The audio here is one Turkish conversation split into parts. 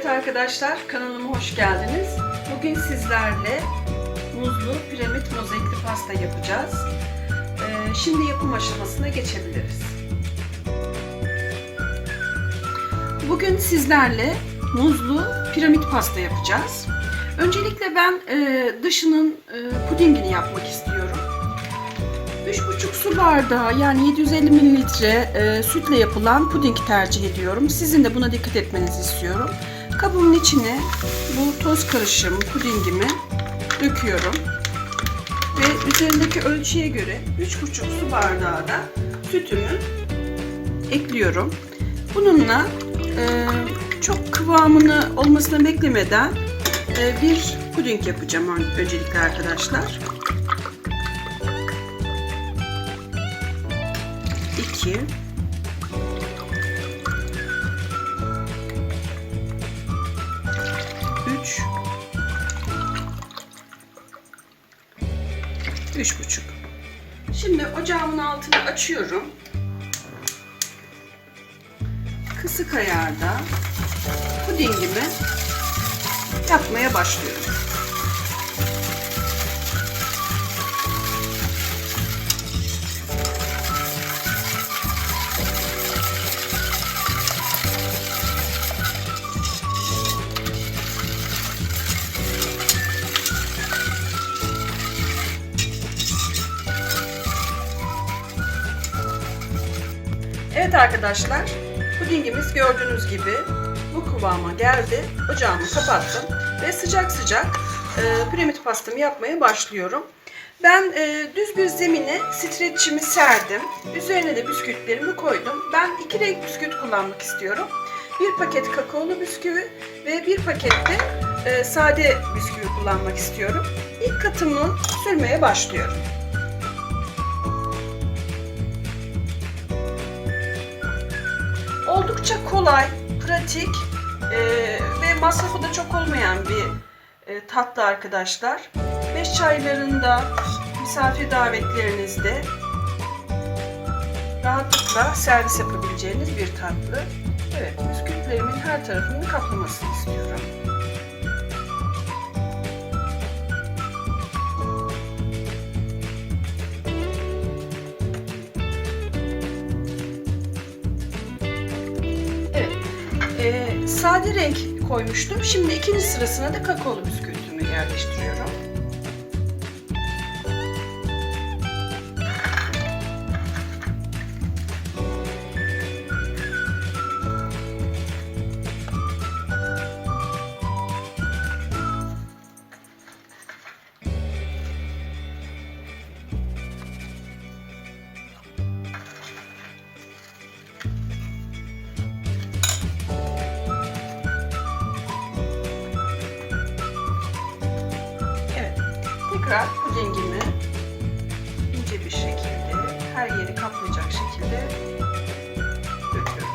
arkadaşlar, kanalıma hoş geldiniz. Bugün sizlerle muzlu piramit mozaikli pasta yapacağız. Ee, şimdi yapım aşamasına geçebiliriz. Bugün sizlerle muzlu piramit pasta yapacağız. Öncelikle ben e, dışının e, pudingini yapmak istiyorum. 3,5 su bardağı yani 750 mililitre e, sütle yapılan puding tercih ediyorum. Sizin de buna dikkat etmenizi istiyorum. Kabımın içine bu toz karışım pudingimi döküyorum. Ve üzerindeki ölçüye göre 3,5 su bardağı da sütümü ekliyorum. Bununla e, çok kıvamını olmasını beklemeden e, bir puding yapacağım öncelikle arkadaşlar. 2 3 üç buçuk. Şimdi ocağımın altını açıyorum. Kısık ayarda pudingimi yapmaya başlıyorum. Evet arkadaşlar, pudingimiz gördüğünüz gibi bu kıvama geldi. Ocağımı kapattım ve sıcak sıcak e, piramit pastamı yapmaya başlıyorum. Ben e, düz bir zemine streçimi serdim. Üzerine de bisküvitlerimi koydum. Ben iki renk bisküvit kullanmak istiyorum. Bir paket kakaolu bisküvi ve bir paket de e, sade bisküvi kullanmak istiyorum. İlk katımı sürmeye başlıyorum. Oldukça kolay, pratik e, ve masrafı da çok olmayan bir e, tatlı arkadaşlar. Beş çaylarında, misafir davetlerinizde rahatlıkla servis yapabileceğiniz bir tatlı. Evet, bisküvitlerimin her tarafını kaplamasını istiyorum. Sade renk koymuştum. Şimdi ikinci sırasına da kakaolu bisküvitimi yerleştiriyorum. Tekrar pudingimi ince bir şekilde her yeri kaplayacak şekilde döküyorum.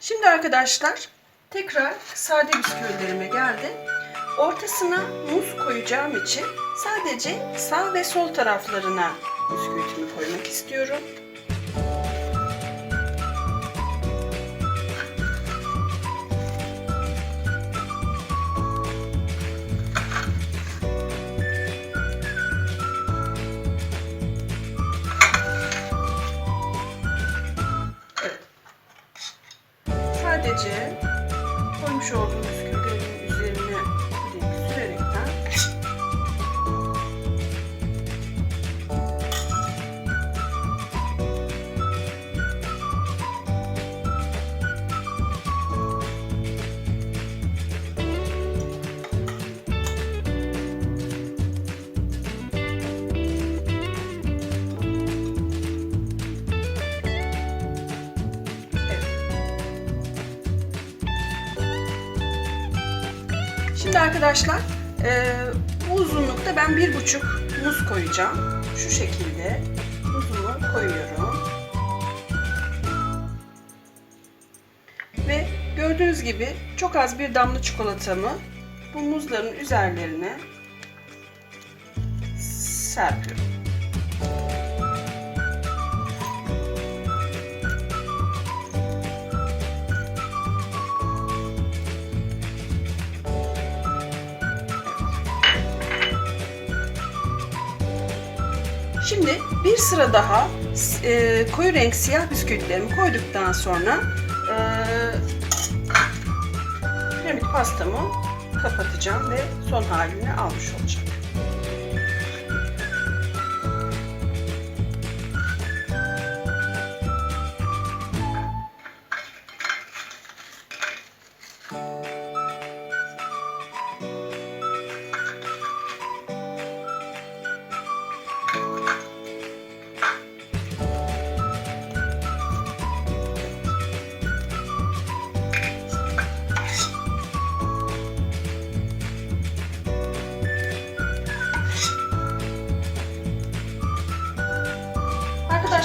Şimdi arkadaşlar tekrar sade bisküvilerime geldi. Ortasına muz koyacağım için sadece sağ ve sol taraflarına bisküvitimi koymak istiyorum. Şimdi arkadaşlar e, bu uzunlukta ben bir buçuk muz koyacağım. Şu şekilde muzumu koyuyorum. Ve gördüğünüz gibi çok az bir damla çikolatamı bu muzların üzerlerine serpiyorum. Bir sıra daha e, koyu renk siyah bisküvitlerimi koyduktan sonra e, piramit pastamı kapatacağım ve son halini almış olacak.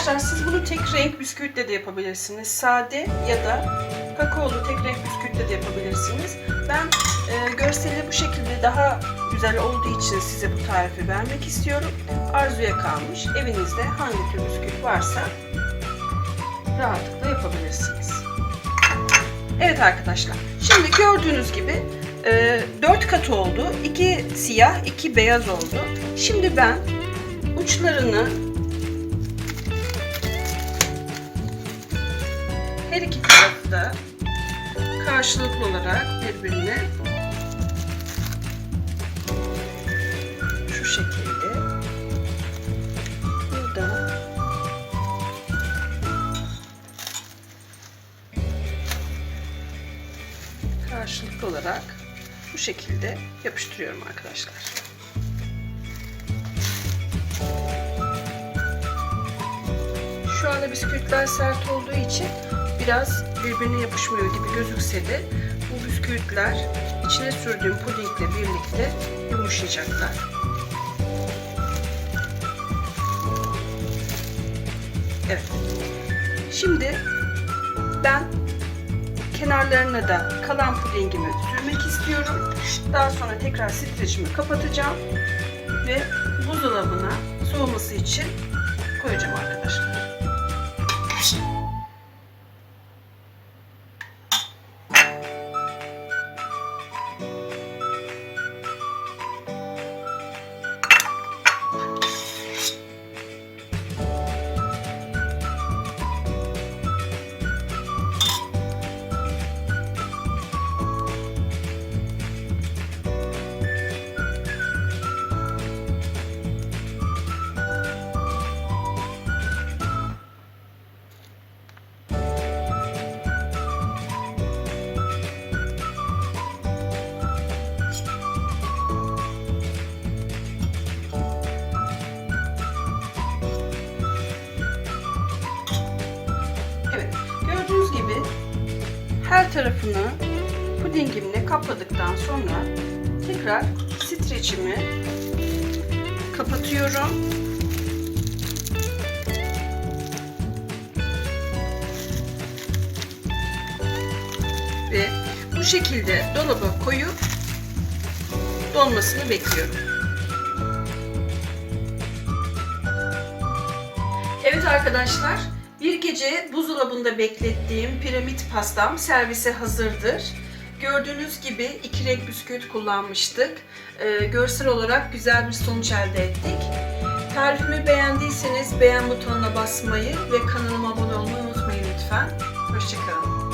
Arkadaşlar siz bunu tek renk bisküvitle de yapabilirsiniz. Sade ya da kakaolu tek renk bisküvitle de yapabilirsiniz. Ben e, görseli bu şekilde daha güzel olduğu için size bu tarifi vermek istiyorum. Arzuya kalmış. Evinizde hangi tür bisküvi varsa rahatlıkla yapabilirsiniz. Evet arkadaşlar. Şimdi gördüğünüz gibi e, 4 kat oldu. 2 siyah, 2 beyaz oldu. Şimdi ben uçlarını her iki tarafı da karşılıklı olarak birbirine şu şekilde burada karşılıklı olarak bu şekilde yapıştırıyorum arkadaşlar. Şu anda bisküvitler sert olduğu için biraz birbirine yapışmıyor gibi gözükse de bu bisküvitler içine sürdüğüm pudingle birlikte yumuşayacaklar. Evet. Şimdi ben kenarlarına da kalan pudingimi sürmek istiyorum. Daha sonra tekrar streçimi kapatacağım ve buzdolabına soğuması için koyacağım arkadaşlar. Her tarafını pudingimle kapladıktan sonra tekrar streçimi kapatıyorum. Ve bu şekilde dolaba koyup donmasını bekliyorum. Evet arkadaşlar, bir gece buzdolabında beklettiğim piramit pastam servise hazırdır. Gördüğünüz gibi iki renk bisküvit kullanmıştık. Ee, görsel olarak güzel bir sonuç elde ettik. Tarifimi beğendiyseniz beğen butonuna basmayı ve kanalıma abone olmayı unutmayın lütfen. Hoşçakalın.